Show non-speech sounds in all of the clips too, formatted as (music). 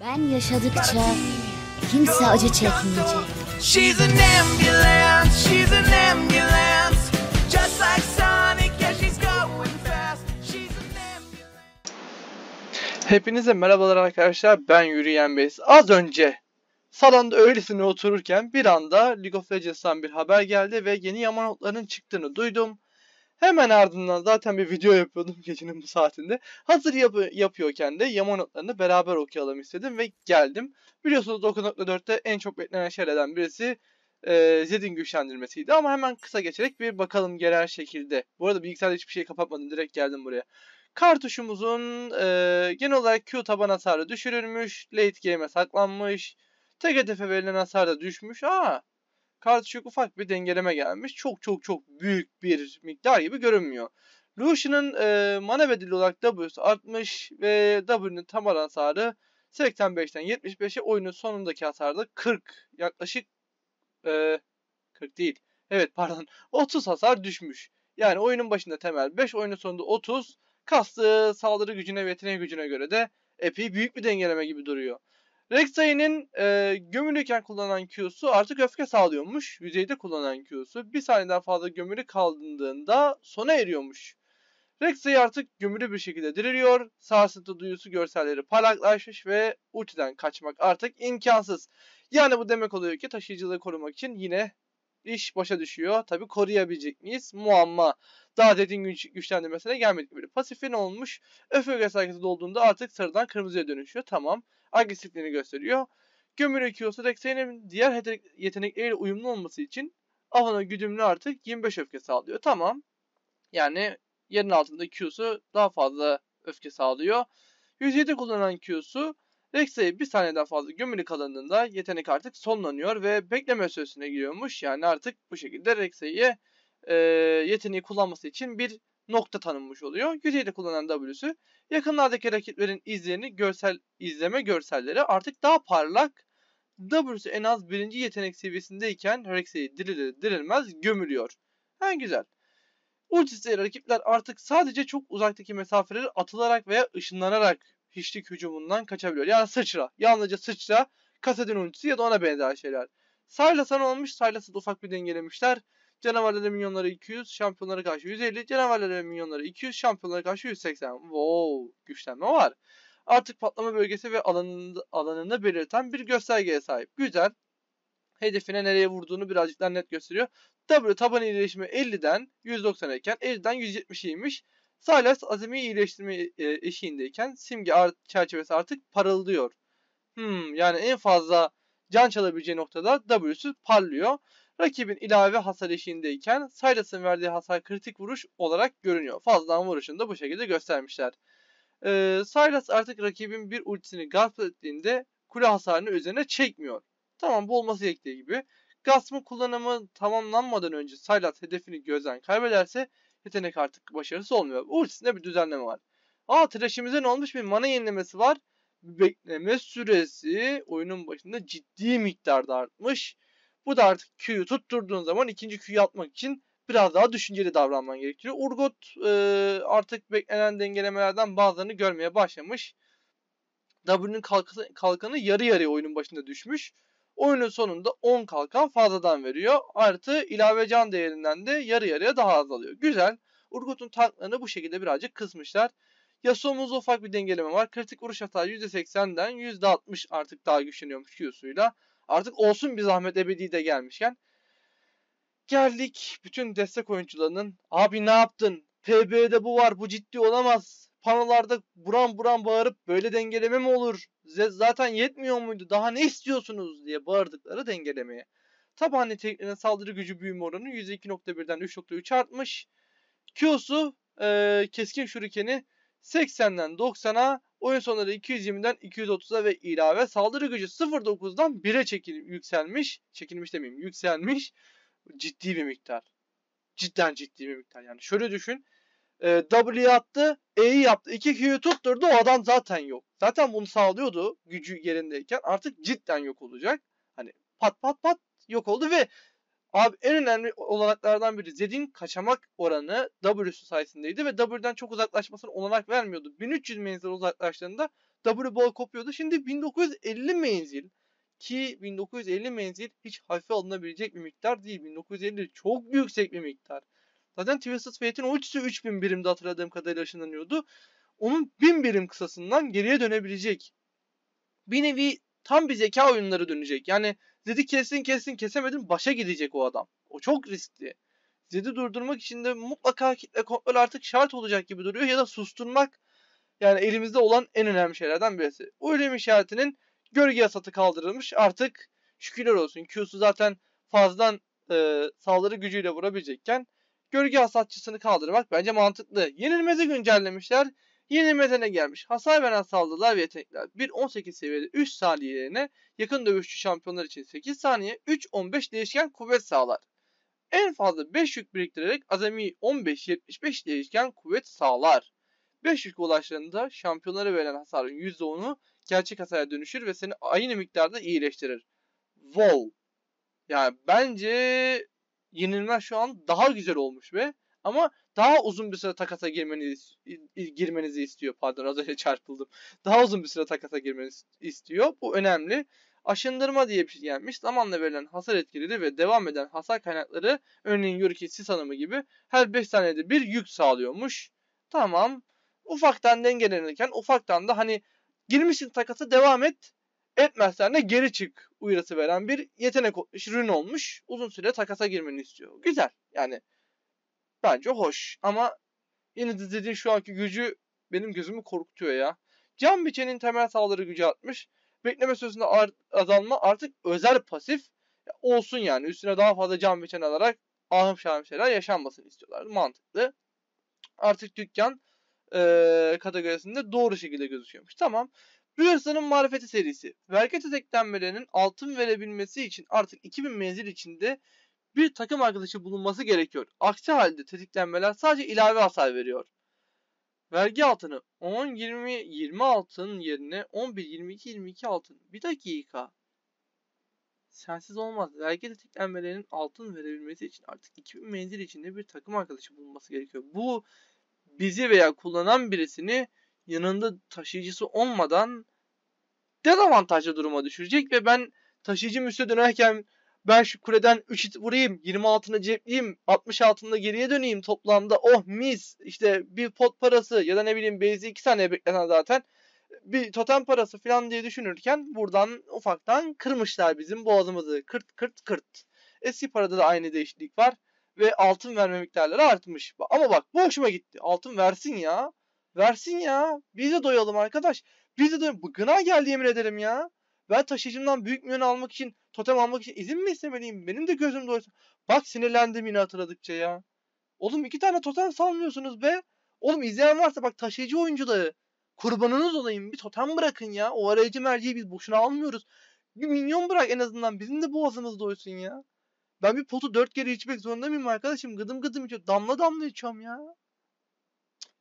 Ben yaşadıkça kimse acı çekmeyecek. She's an ambulance, she's an ambulance. Just like Sonic, yeah, she's going fast. She's an ambulance. Hepinize merhabalar arkadaşlar. Ben Yürüyen Beyz. Az önce salonda öylesine otururken bir anda League of Legends'tan bir haber geldi ve yeni yama notlarının çıktığını duydum. Hemen ardından zaten bir video yapıyordum (laughs) gecenin bu saatinde. Hazır yapı- yapıyorken de yama notlarını beraber okuyalım istedim ve geldim. Biliyorsunuz 9.4'te en çok beklenen şeylerden birisi e, Zed'in güçlendirmesiydi ama hemen kısa geçerek bir bakalım genel şekilde. Bu arada bilgisayarda hiçbir şey kapatmadım direkt geldim buraya. Kartuşumuzun e, genel olarak Q taban hasarı düşürülmüş. Late game'e saklanmış. Tek hedefe verilen hasar da düşmüş. Aa, kartuşuk ufak bir dengeleme gelmiş. Çok çok çok büyük bir miktar gibi görünmüyor. Lucian'ın e, mana bedeli olarak W'su artmış ve W'nun taban hasarı 85'ten 75'e oyunun sonundaki hasarda 40 yaklaşık e, 40 değil. Evet pardon (laughs) 30 hasar düşmüş. Yani oyunun başında temel 5 oyunun sonunda 30 kastığı saldırı gücüne ve yeteneği gücüne göre de epey büyük bir dengeleme gibi duruyor. Rek'Sai'nin e, gömülüyken kullanılan Q'su artık öfke sağlıyormuş. Yüzeyde kullanılan Q'su bir saniyeden fazla gömülü kaldığında sona eriyormuş. Rek'Sai artık gömülü bir şekilde diriliyor. Sarsıntı duyusu görselleri parlaklaşmış ve ultiden kaçmak artık imkansız. Yani bu demek oluyor ki taşıyıcılığı korumak için yine iş başa düşüyor. Tabi koruyabilecek miyiz? Muamma. Daha dediğin güç, güçlendirmesine gelmedik böyle. Pasifin olmuş. Öfke hareketi dolduğunda artık sarıdan kırmızıya dönüşüyor. Tamam. Agresifliğini gösteriyor. Gömülü Q'su Rek'Sai'nin diğer yetenek- yetenekleriyle uyumlu olması için Avana güdümlü artık 25 öfke sağlıyor. Tamam. Yani yerin altında Q'su daha fazla öfke sağlıyor. 107 kullanılan Q'su Rek'Sai bir saniyeden fazla gömülü kalındığında yetenek artık sonlanıyor ve bekleme süresine giriyormuş. Yani artık bu şekilde Rek'Sai'ye e, yeteneği kullanması için bir nokta tanınmış oluyor. 107 kullanan W'su yakınlardaki rakiplerin izlerini görsel izleme görselleri artık daha parlak. W'su en az birinci yetenek seviyesindeyken Rek'Sai dirilir dirilmez gömülüyor. Ha güzel. Ultisi rakipler artık sadece çok uzaktaki mesafeleri atılarak veya ışınlanarak hiçlik hücumundan kaçabiliyor. Yani sıçra. Yalnızca sıçra, kasetin ultisi ya da ona benzer şeyler. Sylas'a ne olmuş? Sylas'ı da ufak bir dengelemişler. Canavarlara minyonları 200, şampiyonlara karşı 150, canavarlara minyonları 200, şampiyonlara karşı 180. Wow, güçlenme var. Artık patlama bölgesi ve alanını, alanını belirten bir göstergeye sahip. Güzel. Hedefine nereye vurduğunu birazcık daha net gösteriyor. W taban iyileşme 50'den 190 iken 50'den 170'iymiş. Sylas azami iyileştirme e, eşiğindeyken simge art çerçevesi artık parıldıyor. Hmm, yani en fazla can çalabileceği noktada W'su parlıyor. Rakibin ilave hasar eşiğindeyken Sylas'ın verdiği hasar kritik vuruş olarak görünüyor. Fazladan vuruşunu da bu şekilde göstermişler. Ee, Sylas artık rakibin bir ultisini gasp ettiğinde kule hasarını üzerine çekmiyor. Tamam bu olması gerektiği gibi. Gasp'ın kullanımı tamamlanmadan önce Sylas hedefini gözden kaybederse yetenek artık başarısı olmuyor. Ultisinde bir düzenleme var. Aa Thresh'imize ne olmuş? Bir mana yenilemesi var. Bekleme süresi oyunun başında ciddi miktarda artmış. Bu da artık Q'yu tutturduğun zaman ikinci Q'yu atmak için biraz daha düşünceli davranman gerekiyor. Urgot e, artık beklenen dengelemelerden bazılarını görmeye başlamış. Kalkası- kalkanı yarı yarıya oyunun başında düşmüş. Oyunun sonunda 10 kalkan fazladan veriyor. Artı ilave can değerinden de yarı yarıya daha azalıyor. Güzel. Urgot'un tanklarını bu şekilde birazcık kısmışlar. Yasuo'muzda ufak bir dengeleme var. Kritik vuruş hasarı %80'den %60 artık daha güçleniyormuş Q'suyla. Artık olsun bir zahmet ebedi de gelmişken. Geldik bütün destek oyuncularının. Abi ne yaptın? PB'de bu var. Bu ciddi olamaz. Panolarda buram buram bağırıp böyle dengeleme mi olur? Size zaten yetmiyor muydu? Daha ne istiyorsunuz diye bağırdıkları dengelemeye. Taban niteliklerine saldırı gücü büyüme oranı %2.1'den 3.3 artmış. Q'su e, keskin şurikeni 80'den 90'a, oyun sonları 220'den 230'a ve ilave saldırı gücü 0.9'dan 1'e çekil yükselmiş. Çekilmiş demeyeyim, yükselmiş. Ciddi bir miktar. Cidden ciddi bir miktar. Yani şöyle düşün. E, W'yi attı, E'yi yaptı. 2 Q'yu tutturdu o adam zaten yok. Zaten bunu sağlıyordu gücü yerindeyken. Artık cidden yok olacak. Hani pat pat pat yok oldu ve Abi en önemli olanaklardan biri Zed'in kaçamak oranı W'su sayesindeydi ve W'den çok uzaklaşmasına olanak vermiyordu. 1300 menzil uzaklaştığında W ball kopuyordu. Şimdi 1950 menzil ki 1950 menzil hiç hafife alınabilecek bir miktar değil. 1950 çok yüksek bir miktar. Zaten Twisted Fate'in ultisi 3000 birimde hatırladığım kadarıyla ışınlanıyordu. Onun 1000 birim kısasından geriye dönebilecek. Bir nevi tam bir zeka oyunları dönecek. Yani Zed'i kessin kessin kesemedin başa gidecek o adam. O çok riskli. Zed'i durdurmak için de mutlaka kitle kontrol artık şart olacak gibi duruyor ya da susturmak yani elimizde olan en önemli şeylerden birisi. Ölüm işaretinin gölge yasatı kaldırılmış. Artık şükürler olsun. Q'su zaten fazladan e, saldırı gücüyle vurabilecekken gölge hasatçısını kaldırmak bence mantıklı. Yenilmezi güncellemişler. Yenilmeze ne gelmiş? Hasar veren saldırılar ve yetenekler. 1.18 seviyede 3 saniye yerine yakın dövüşçü şampiyonlar için 8 saniye 3.15 değişken kuvvet sağlar. En fazla 5 yük biriktirerek azami 15-75 değişken kuvvet sağlar. 5 yük ulaştığında şampiyonlara verilen hasarın %10'u gerçek hasara dönüşür ve seni aynı miktarda iyileştirir. Wow. Yani bence yenilmez şu an daha güzel olmuş ve ama daha uzun bir süre takasa girmenizi, girmenizi istiyor. Pardon az önce çarpıldım. Daha uzun bir süre takasa girmenizi istiyor. Bu önemli. Aşındırma diye bir şey gelmiş. Zamanla verilen hasar etkileri ve devam eden hasar kaynakları örneğin Yoriki sis hanımı gibi her 5 saniyede bir yük sağlıyormuş. Tamam. Ufaktan dengelenirken ufaktan da hani girmişsin takasa devam et. Etmezsen de geri çık uyarısı veren bir yetenek ürün olmuş. Uzun süre takasa girmeni istiyor. Güzel. Yani bence hoş. Ama yine de dediğin şu anki gücü benim gözümü korkutuyor ya. Can biçenin temel saldırı gücü artmış. Bekleme süresinde ar- azalma artık özel pasif olsun yani. Üstüne daha fazla can biçen alarak ahım şahım şeyler yaşanmasını istiyorlar. Mantıklı. Artık dükkan e, kategorisinde doğru şekilde gözüküyormuş. Tamam. Rüyasının marifeti serisi. Vergi tetiklenmelerinin altın verebilmesi için artık 2000 menzil içinde bir takım arkadaşı bulunması gerekiyor. Aksi halde tetiklenmeler sadece ilave hasar veriyor. Vergi altını 10, 20, 20 altın yerine 11, 22, 22 altın. Bir dakika. Sensiz olmaz. Vergi tetiklenmelerinin altın verebilmesi için artık 2000 menzil içinde bir takım arkadaşı bulunması gerekiyor. Bu bizi veya kullanan birisini yanında taşıyıcısı olmadan dezavantajlı duruma düşürecek ve ben taşıyıcı üste dönerken ben şu kuleden 3 it vurayım, 20 altına cepleyeyim, 60 altında geriye döneyim toplamda. Oh mis! işte bir pot parası ya da ne bileyim base'i 2 saniye beklenen zaten bir totem parası falan diye düşünürken buradan ufaktan kırmışlar bizim boğazımızı. Kırt kırt kırt. Eski parada da aynı değişiklik var ve altın verme miktarları artmış. Ama bak bu hoşuma gitti. Altın versin ya. Versin ya. Biz de doyalım arkadaş. Biz de doyalım. Gına geldi yemin ederim ya. Ben taşıyıcımdan büyük milyon almak için, totem almak için izin mi istemeliyim? Benim de gözüm doysun. Bak sinirlendim yine hatırladıkça ya. Oğlum iki tane totem salmıyorsunuz be. Oğlum izleyen varsa bak taşıyıcı oyuncuları. Kurbanınız olayım. Bir totem bırakın ya. O arayıcı merceği biz boşuna almıyoruz. Bir milyon bırak en azından. Bizim de boğazımız doysun ya. Ben bir potu dört kere içmek zorunda mıyım arkadaşım? Gıdım gıdım içiyorum. Damla damla içiyorum ya.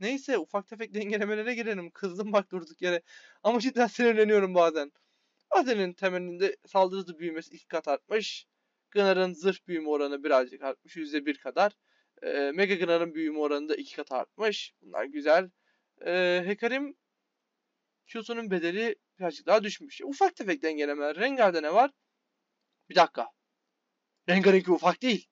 Neyse ufak tefek dengelemelere girelim. Kızdım bak durduk yere. Ama cidden sinirleniyorum bazen. Azen'in temelinde saldırı büyümesi iki kat artmış. Gunner'ın zırh büyüme oranı birazcık artmış. %1 kadar. Ee, Mega Gunner'ın büyüme oranı da iki kat artmış. Bunlar güzel. Ee, Hekarim Q'sunun bedeli birazcık daha düşmüş. Ufak tefek dengelemeler. Rengar'da ne var? Bir dakika. Rengar'ınki ufak değil.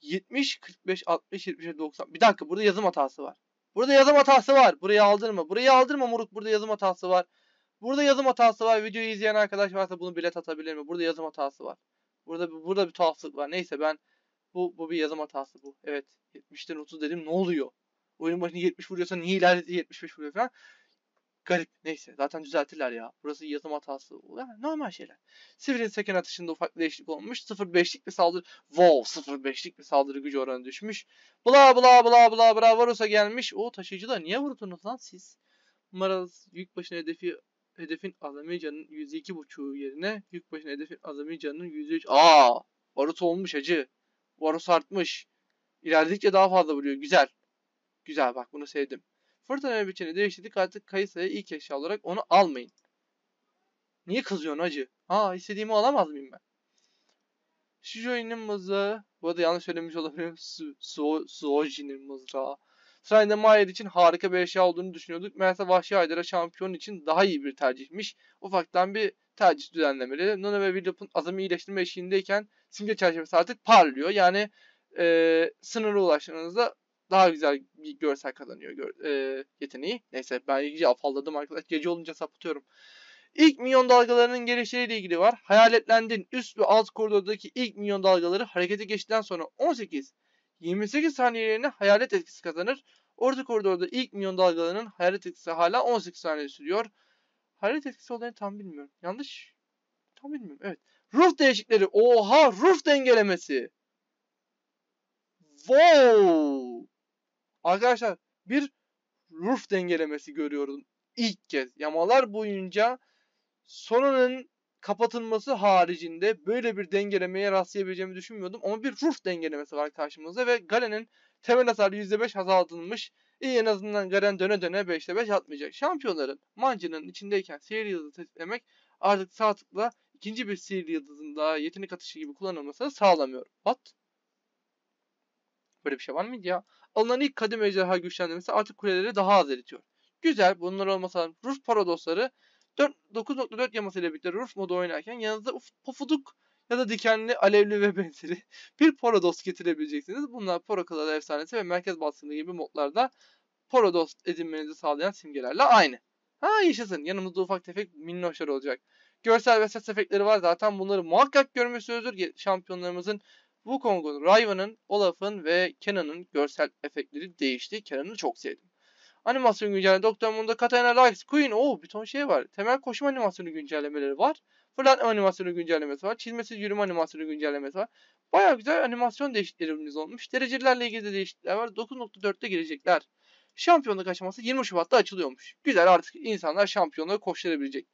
70, 45, 60, 70, 90. Bir dakika burada yazım hatası var. Burada yazım hatası var. Burayı aldırma. Burayı aldırma moruk. Burada yazım hatası var. Burada yazım hatası var. Videoyu izleyen arkadaş varsa bunu bilet atabilir mi? Burada yazım hatası var. Burada burada bir tuhaflık var. Neyse ben bu bu bir yazım hatası bu. Evet. 70'ten 30 dedim. Ne oluyor? Oyun başına 70 vuruyorsa niye ileride 75 vuruyor falan. Garip. Neyse. Zaten düzeltirler ya. Burası yazım hatası. Yani normal şeyler. Sivir'in seken atışında ufak bir değişiklik olmuş. 0.5'lik bir saldırı. Wow. 0.5'lik bir saldırı gücü oranı düşmüş. Bla bla bla bla bla. Varus'a gelmiş. O taşıyıcılar niye vurdunuz lan siz? Maraz yük başına hedefi hedefin azami canının %2.5'u yerine yük başına hedefin azami canının %3. Aa! Varus olmuş hacı. Varus artmış. İlerledikçe daha fazla vuruyor. Güzel. Güzel bak bunu sevdim. Fırtına biçeni değiştirdik artık kayısıya ilk eşya olarak onu almayın. Niye kızıyorsun hacı? Ha istediğimi alamaz mıyım ben? Shijoi'nin mızrağı. Bu arada yanlış söylemiş olabilirim. Suoji'nin mızrağı. Sırayla Mayer için harika bir eşya olduğunu düşünüyorduk. Meğerse Vahşi Haydar'a şampiyon için daha iyi bir tercihmiş. Ufaktan bir tercih düzenlemeleri. Nuna ve Willup'un azami iyileştirme eşiğindeyken simge çerçevesi artık parlıyor. Yani e, sınıra ulaştığınızda daha güzel bir görsel kazanıyor gör, e, yeteneği. Neyse ben iyice afalladım arkadaş. Gece olunca sapıtıyorum. İlk milyon dalgalarının gelişleriyle ilgili var. Hayaletlendin üst ve alt koridordaki ilk milyon dalgaları harekete geçtikten sonra 18 28 saniyelerine hayalet etkisi kazanır. Orta koridorda ilk milyon dalgalarının hayalet etkisi hala 18 saniye sürüyor. Hayalet etkisi olayını tam bilmiyorum. Yanlış. Tam bilmiyorum. Evet. Ruh değişikleri. Oha ruh dengelemesi. Wow. Arkadaşlar bir ruh dengelemesi görüyorum ilk kez. Yamalar boyunca sonunun kapatılması haricinde böyle bir dengelemeye rastlayabileceğimi düşünmüyordum. Ama bir ruh dengelemesi var karşımızda ve Galen'in temel hasarı %5 azaltılmış. İyi en azından Garen döne döne 5'te 5 atmayacak. Şampiyonların mancının içindeyken sihirli yıldızı tetiklemek artık sağ tıkla ikinci bir sihirli yıldızın daha yetenek atışı gibi kullanılmasını sağlamıyor. What? Böyle bir şey var mıydı ya? Alınan ilk kadim ejderha güçlendirmesi artık kuleleri daha az eritiyor. Güzel. Bunlar olmasa Ruf paradosları 9.4 yamasıyla birlikte Ruf modu oynarken yanınızda uf, pofuduk ya da dikenli, alevli ve (laughs) benzeri bir Parados getirebileceksiniz. Bunlar Porokalalı efsanesi ve merkez baskını gibi modlarda Parados edinmenizi sağlayan simgelerle aynı. Ha yaşasın. Yanımızda ufak tefek minnoşlar olacak. Görsel ve ses efektleri var zaten bunları muhakkak görmüşsünüzdür. Şampiyonlarımızın Wukong'un, Riven'ın, Olaf'ın ve Kenan'ın görsel efektleri değişti. Kenan'ı çok sevdim. Animasyon güncelleme Doktor Mundo, Katarina Rex, Queen. Oo bir ton şey var. Temel koşum animasyonu güncellemeleri var. Fırlatma animasyonu güncellemesi var. Çizmesiz yürüme animasyonu güncellemesi var. Baya güzel animasyon değişikliklerimiz olmuş. Derecelerle ilgili de değişiklikler var. 9.4'te gelecekler. Şampiyonluk aşaması 20 Şubat'ta açılıyormuş. Güzel artık insanlar şampiyonluğa koşturabilecek.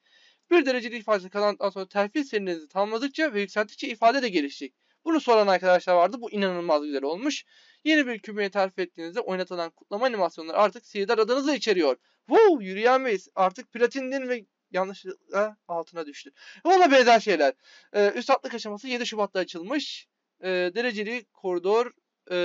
Bir dereceli ifade kazandıktan sonra terfi serinizi tamamladıkça ve yükselttikçe ifade de gelişecek. Bunu soran arkadaşlar vardı. Bu inanılmaz güzel olmuş. Yeni bir kümeye terfi ettiğinizde oynatılan kutlama animasyonları artık sihirdar adınızı içeriyor. Wow yürüyen Waze artık platindin ve yanlışlıkla altına düştü. Ona benzer şeyler. Ee, üst atlık aşaması 7 Şubat'ta açılmış. Ee, dereceli koridor e,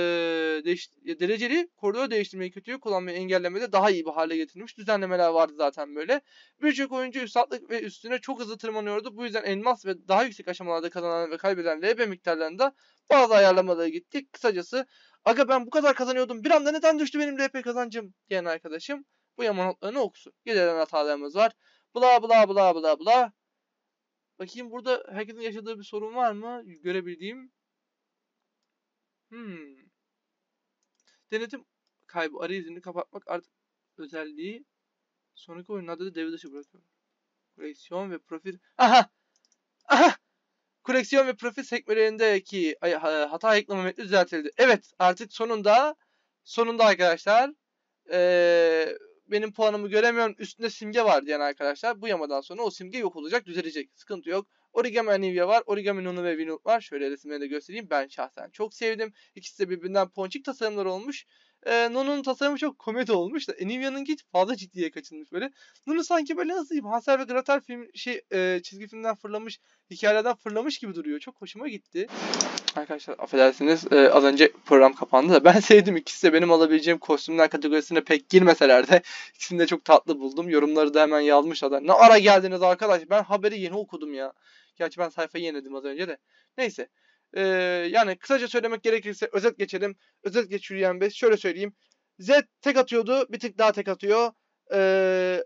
değiş, dereceli koridor değiştirmeyi kötüyü kullanmayı engellemede daha iyi bir hale getirilmiş. Düzenlemeler vardı zaten böyle. Birçok oyuncu üst atlık ve üstüne çok hızlı tırmanıyordu. Bu yüzden elmas ve daha yüksek aşamalarda kazanan ve kaybeden LB miktarlarında bazı ayarlamalara gittik. Kısacası aga ben bu kadar kazanıyordum bir anda neden düştü benim LP kazancım diyen arkadaşım bu yama notlarını okusun. Gelen hatalarımız var. Bla bla bla bla bla. Bakayım burada herkesin yaşadığı bir sorun var mı? Görebildiğim. Hmm. Denetim kaybı arayüzünü kapatmak artık özelliği sonraki oyunlarda da devre dışı bırakıyor. Koleksiyon ve profil. Aha! Aha! Koleksiyon ve profil sekmelerindeki hata ekleme düzeltildi. Evet artık sonunda sonunda arkadaşlar ee, benim puanımı göremiyorum üstünde simge var diyen arkadaşlar bu yamadan sonra o simge yok olacak düzelecek. Sıkıntı yok. Origami Anivia var. Origami Nunu ve Vinut var. Şöyle resimleri de göstereyim. Ben şahsen çok sevdim. İkisi de birbirinden ponçik tasarımlar olmuş. Ee, Nunu'nun tasarımı çok komedi olmuş da Anivia'nın git fazla ciddiye kaçınmış böyle. Nunu sanki böyle nasıl diyeyim Hansel ve Gretel film şey e, çizgi filmden fırlamış, hikayelerden fırlamış gibi duruyor. Çok hoşuma gitti. Arkadaşlar affedersiniz e, az önce program kapandı da ben (laughs) sevdim ikisi de benim alabileceğim kostümler kategorisine pek girmeseler de (laughs) ikisini de çok tatlı buldum. Yorumları da hemen yazmışlar. Ne ara geldiniz arkadaş ben haberi yeni okudum ya. Gerçi ben sayfayı yeniledim az önce de. Neyse. Ee, yani kısaca söylemek gerekirse özet geçelim. Özet geç yürüyen. Şöyle söyleyeyim. Z tek atıyordu. Bir tık daha tek atıyor. Ee,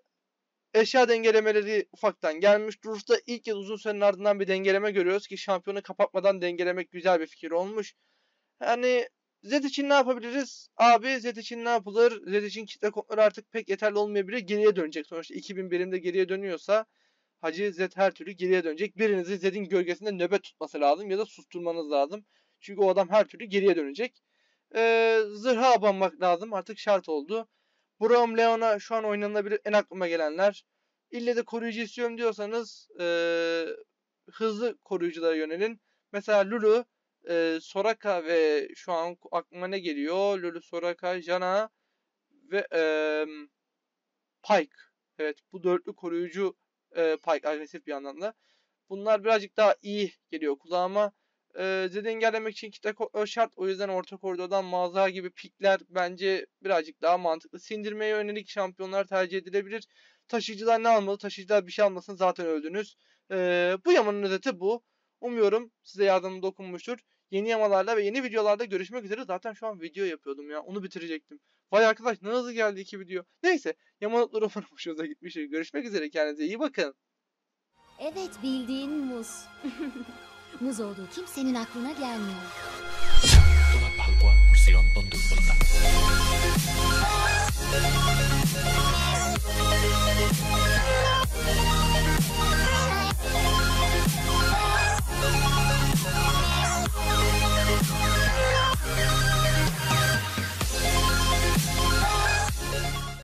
eşya dengelemeleri ufaktan gelmiş. Duruş'ta ilk kez uzun sürenin ardından bir dengeleme görüyoruz ki şampiyonu kapatmadan dengelemek güzel bir fikir olmuş. Yani Z için ne yapabiliriz? Abi Z için ne yapılır? Z için kitle kodları artık pek yeterli olmayabilir. Geriye dönecek. Sonuçta 2000 birimde geriye dönüyorsa Hacı Z her türlü geriye dönecek. Birinizin Z'in gölgesinde nöbet tutması lazım ya da susturmanız lazım. Çünkü o adam her türlü geriye dönecek. Ee, zırha abanmak lazım. Artık şart oldu. Braum Leon'a şu an oynanabilir en aklıma gelenler. İlle de koruyucu istiyorum diyorsanız ee, hızlı koruyuculara yönelin. Mesela Lulu, e, Soraka ve şu an aklıma ne geliyor? Lulu, Soraka, Jana ve e, Pike. Evet bu dörtlü koruyucu e, Pike agresif bir yandan da. Bunlar birazcık daha iyi geliyor kulağıma. Ee, Zed'i engellemek için kitle şart. O yüzden orta koridordan mağaza gibi pikler bence birazcık daha mantıklı. Sindirmeye yönelik şampiyonlar tercih edilebilir. Taşıyıcılar ne almalı? Taşıyıcılar bir şey almasın zaten öldünüz. Ee, bu yamanın özeti bu. Umuyorum size yardımım dokunmuştur yeni yamalarla ve yeni videolarda görüşmek üzere. Zaten şu an video yapıyordum ya. Onu bitirecektim. Vay arkadaş ne hızlı geldi iki video. Neyse yamalıkları umarım hoşunuza gitmiştir. Görüşmek üzere kendinize iyi bakın. Evet bildiğin muz. (laughs) muz olduğu kimsenin aklına gelmiyor.